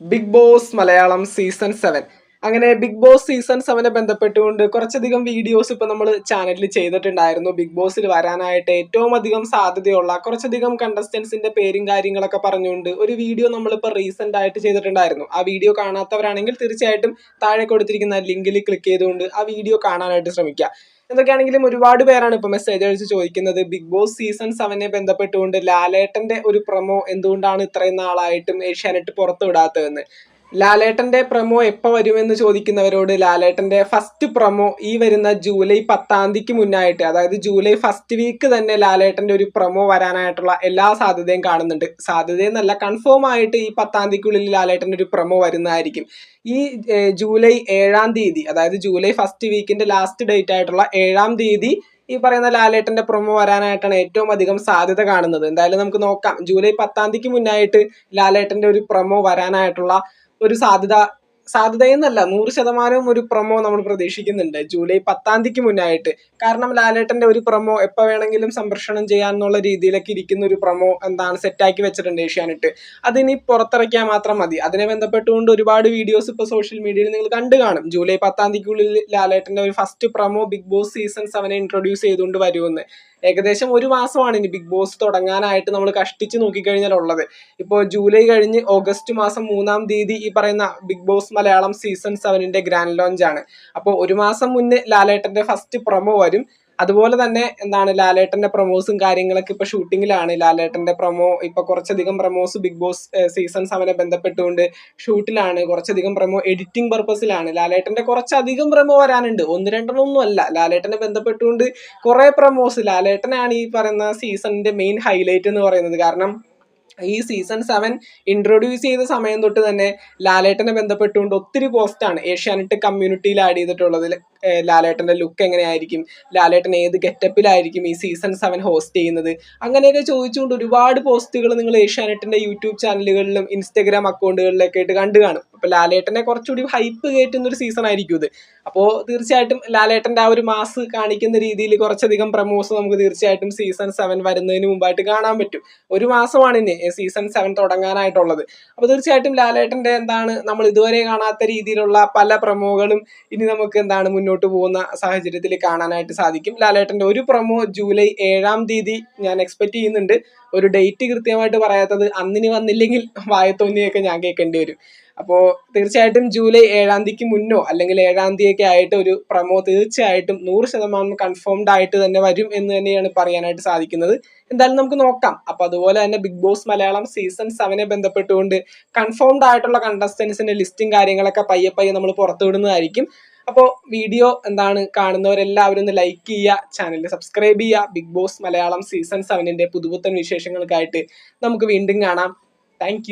Big Boss Malayalam season seven അങ്ങനെ Big Boss season സെവനെ ബന്ധപ്പെട്ടുകൊണ്ട് കുറച്ചധികം വീഡിയോസ് ഇപ്പോൾ നമ്മൾ ചാനലിൽ ചെയ്തിട്ടുണ്ടായിരുന്നു. ബിഗ് ബോസിൽ വരാനായിട്ട് ഏറ്റവും അധികം സാധ്യതയുള്ള കുറച്ചധികം കണ്ടസ്റ്റൻസിന്റെ പേരും കാര്യങ്ങളൊക്കെ പറഞ്ഞുകൊണ്ട് ഒരു വീഡിയോ നമ്മളിപ്പോൾ റീസെന്റ് ആയിട്ട് ചെയ്തിട്ടുണ്ടായിരുന്നു. ആ വീഡിയോ കാണാത്തവരാണെങ്കിൽ തീർച്ചയായിട്ടും താഴെ കൊടുത്തിരിക്കുന്ന ലിങ്കിൽ ക്ലിക്ക് ചെയ്തുകൊണ്ട് ആ വീഡിയോ കാണാനായിട്ട് ശ്രമിക്കുക. എന്തൊക്കെയാണെങ്കിലും ഒരുപാട് പേരാണ് ഇപ്പൊ മെസ്സേജ് അയച്ച് ചോദിക്കുന്നത്. ബിഗ് ബോസ് സീസൺ സെവനെ ബന്ധപ്പെട്ടുകൊണ്ട് ലാലേട്ടന്റെ ഒരു പ്രൊമോ എന്തുകൊണ്ടാണ് ഇത്രയും നാളായിട്ടും ഏഷ്യാനെറ്റ് പുറത്തു വിടാത്തതെന്ന്? ലാലേട്ടന്റെ പ്രമോ എപ്പോൾ വരുമെന്ന് ചോദിക്കുന്നവരോട് ലാലേട്ടന്റെ ഫസ്റ്റ് പ്രമോ ഈ വരുന്ന ജൂലൈ പത്താം തീയതിക്ക് മുന്നായിട്ട് അതായത് ജൂലൈ ഫസ്റ്റ് വീക്ക് തന്നെ ലാലേട്ടന്റെ ഒരു പ്രമോ വരാനായിട്ടുള്ള എല്ലാ സാധ്യതയും കാണുന്നുണ്ട്. സാധ്യതയെന്നല്ല കൺഫേം ആയിട്ട് ഈ പത്താം തീയതിക്കുള്ളിൽ ലാലേട്ടന്റെ ഒരു പ്രമോ വരുന്നതായിരിക്കും. ഈ ജൂലൈ ഏഴാം തീയതി അതായത് ജൂലൈ ഫസ്റ്റ് വീക്കിന്റെ ലാസ്റ്റ് ഡേറ്റ് ആയിട്ടുള്ള ഏഴാം തീയതി ഈ പറയുന്ന ലാലേട്ടന്റെ പ്രൊമോ വരാനായിട്ടാണ് ഏറ്റവും അധികം സാധ്യത കാണുന്നത്. എന്തായാലും നമുക്ക് നോക്കാം. ജൂലൈ പത്താം തീയതിക്ക് മുന്നായിട്ട് ലാലേട്ടന്റെ ഒരു പ്രൊമോ വരാനായിട്ടുള്ള ഒരു സാധ്യത സാധ്യതയെന്നല്ല നൂറ് ശതമാനവും ഒരു പ്രൊമോ നമ്മൾ പ്രതീക്ഷിക്കുന്നുണ്ട്. ജൂലൈ പത്താം തീയതിക്ക് മുന്നായിട്ട്. കാരണം ലാലേട്ടന്റെ ഒരു പ്രൊമോ എപ്പോൾ വേണമെങ്കിലും സംപ്രഷണം ചെയ്യാൻ എന്നുള്ള രീതിയിലൊക്കെ ഇരിക്കുന്ന ഒരു പ്രൊമോ എന്താണ് സെറ്റാക്കി വെച്ചിട്ടുണ്ട് ഏഷ്യാനെറ്റ്. അതിനി പുറത്തിറക്കിയാൽ മാത്രം മതി. അതിനെ ബന്ധപ്പെട്ടുകൊണ്ട് ഒരുപാട് വീഡിയോസ് ഇപ്പോൾ സോഷ്യൽ മീഡിയയിൽ നിങ്ങൾ കണ്ടു കാണും. ജൂലൈ പത്താം തീയതിക്കുള്ളിൽ ലാലേട്ടന്റെ ഒരു first promo Big Boss season സെവനെ introduce ചെയ്തുകൊണ്ട് വരുമെന്ന്. ഏകദേശം ഒരു മാസമാണ് ഇനി ബിഗ് ബോസ് തുടങ്ങാനായിട്ട് നമ്മൾ കഷ്ടിച്ച് നോക്കിക്കഴിഞ്ഞാൽ ഉള്ളത്. ഇപ്പോൾ ജൂലൈ കഴിഞ്ഞ് ഓഗസ്റ്റ് മാസം മൂന്നാം തീയതി ഈ പറയുന്ന ബിഗ് ബോസ് മലയാളം സീസൺ സെവനിന്റെ ഗ്രാൻഡ് ലോഞ്ച് ആണ് അപ്പോൾ ഒരു മാസം മുന്നേ ലാലേട്ടന്റെ ഫസ്റ്റ് പ്രൊമോ വരും. അതുപോലെ തന്നെ എന്താണ് ലാലേട്ടന്റെ പ്രൊമോസും കാര്യങ്ങളൊക്കെ ഇപ്പൊ ഷൂട്ടിങ്ങിലാണ് ലാലേട്ടന്റെ പ്രൊമോ ഇപ്പൊ കുറച്ചധികം പ്രൊമോസ് ബിഗ് ബോസ് സീസൺ സെവനെ ബന്ധപ്പെട്ടുകൊണ്ട് ഷൂട്ടിലാണ് കുറച്ചധികം പ്രൊമോ എഡിറ്റിംഗ് പർപ്പസിലാണ് ലാലേട്ടന്റെ കുറച്ചധികം പ്രൊമോ വരാനുണ്ട്. ഒന്ന് രണ്ടെണ്ണമൊന്നും അല്ല. ലാലേട്ടനെ ബന്ധപ്പെട്ടുകൊണ്ട് കുറെ പ്രൊമോസ് ലാലേട്ടനാണ് ഈ പറയുന്ന സീസണിന്റെ മെയിൻ ഹൈലൈറ്റ് എന്ന് പറയുന്നത്. കാരണം ഈ സീസൺ സെവൻ ഇൻട്രൊഡ്യൂസ് ചെയ്ത സമയം തൊട്ട് തന്നെ ലാലേട്ടനെ ബന്ധപ്പെട്ടുകൊണ്ട് ഒത്തിരി പോസ്റ്റാണ് ഏഷ്യാനെറ്റ് കമ്മ്യൂണിറ്റിയിൽ ആഡ് ചെയ്തിട്ടുള്ളതിൽ ലാലേട്ടന്റെ ലുക്ക് എങ്ങനെയായിരിക്കും? ലാലേട്ടൻ ഏത് ഗെറ്റപ്പിലായിരിക്കും ഈ സീസൺ സെവൻ ഹോസ്റ്റ് ചെയ്യുന്നത്? അങ്ങനെയൊക്കെ ചോദിച്ചുകൊണ്ട് ഒരുപാട് പോസ്റ്റുകൾ നിങ്ങൾ ഏഷ്യാനെറ്റിന്റെ യൂട്യൂബ് ചാനലുകളിലും ഇൻസ്റ്റഗ്രാം അക്കൗണ്ടുകളിലൊക്കെ ആയിട്ട് കണ്ടു കാണും. അപ്പൊ ലാലേട്ടനെ കുറച്ചുകൂടി ഹൈപ്പ് കയറ്റുന്ന ഒരു സീസൺ ആയിരിക്കും ഇത്. അപ്പോൾ തീർച്ചയായിട്ടും ലാലേട്ടന്റെ ആ ഒരു മാസ് കാണിക്കുന്ന രീതിയിൽ കുറച്ചധികം പ്രമോസ് നമുക്ക് തീർച്ചയായിട്ടും സീസൺ സെവൻ വരുന്നതിന് മുമ്പായിട്ട് കാണാൻ പറ്റും. ഒരു മാസമാണ് ഇനി സീസൺ സെവൻ തുടങ്ങാനായിട്ടുള്ളത്. അപ്പോൾ തീർച്ചയായിട്ടും ലാലേട്ടന്റെ എന്താണ് നമ്മൾ ഇതുവരെ കാണാത്ത രീതിയിലുള്ള പല പ്രമോകളും ഇനി നമുക്ക് എന്താണ് മുന്നോട്ട് പോകുന്ന സാഹചര്യത്തിൽ കാണാനായിട്ട് സാധിക്കും. ലാലേട്ടന്റെ ഒരു പ്രമോ ജൂലൈ ഏഴാം തീയതി ഞാൻ എക്സ്പെക്ട് ചെയ്യുന്നുണ്ട്. ഒരു ഡേറ്റ് കൃത്യമായിട്ട് പറയാത്തത് അന്നിന് വന്നില്ലെങ്കിൽ വായത്തോന്നിയൊക്കെ ഞാൻ കേൾക്കേണ്ടി വരും. അപ്പോൾ തീർച്ചയായിട്ടും ജൂലൈ ഏഴാം തീയതിക്ക് മുന്നോ അല്ലെങ്കിൽ ഏഴാം തീയതിയൊക്കെ ആയിട്ട് ഒരു പ്രമോ തീർച്ചയായിട്ടും നൂറ് ശതമാനം കൺഫേംഡ് ആയിട്ട് തന്നെ വരും എന്ന് തന്നെയാണ് പറയാനായിട്ട് സാധിക്കുന്നത്. എന്തായാലും നമുക്ക് നോക്കാം. അപ്പൊ അതുപോലെ തന്നെ ബിഗ് ബോസ് മലയാളം സീസൺ സെവനെ ബന്ധപ്പെട്ടുകൊണ്ട് കൺഫേംഡ് ആയിട്ടുള്ള കണ്ടസ്റ്റൻസിന്റെ ലിസ്റ്റും കാര്യങ്ങളൊക്കെ പയ്യെ പയ്യെ നമ്മൾ പുറത്തുവിടുന്നതായിരിക്കും. അപ്പോൾ വീഡിയോ എന്താണ് കാണുന്നവരെല്ലാവരും ഒന്ന് ലൈക്ക് ചെയ്യുക ചാനൽ സബ്സ്ക്രൈബ് ചെയ്യുക. ബിഗ് ബോസ് മലയാളം സീസൺ സെവനിന്റെ പുതുപുത്തൻ വിശേഷങ്ങൾക്കായിട്ട് നമുക്ക് വീണ്ടും കാണാം. താങ്ക്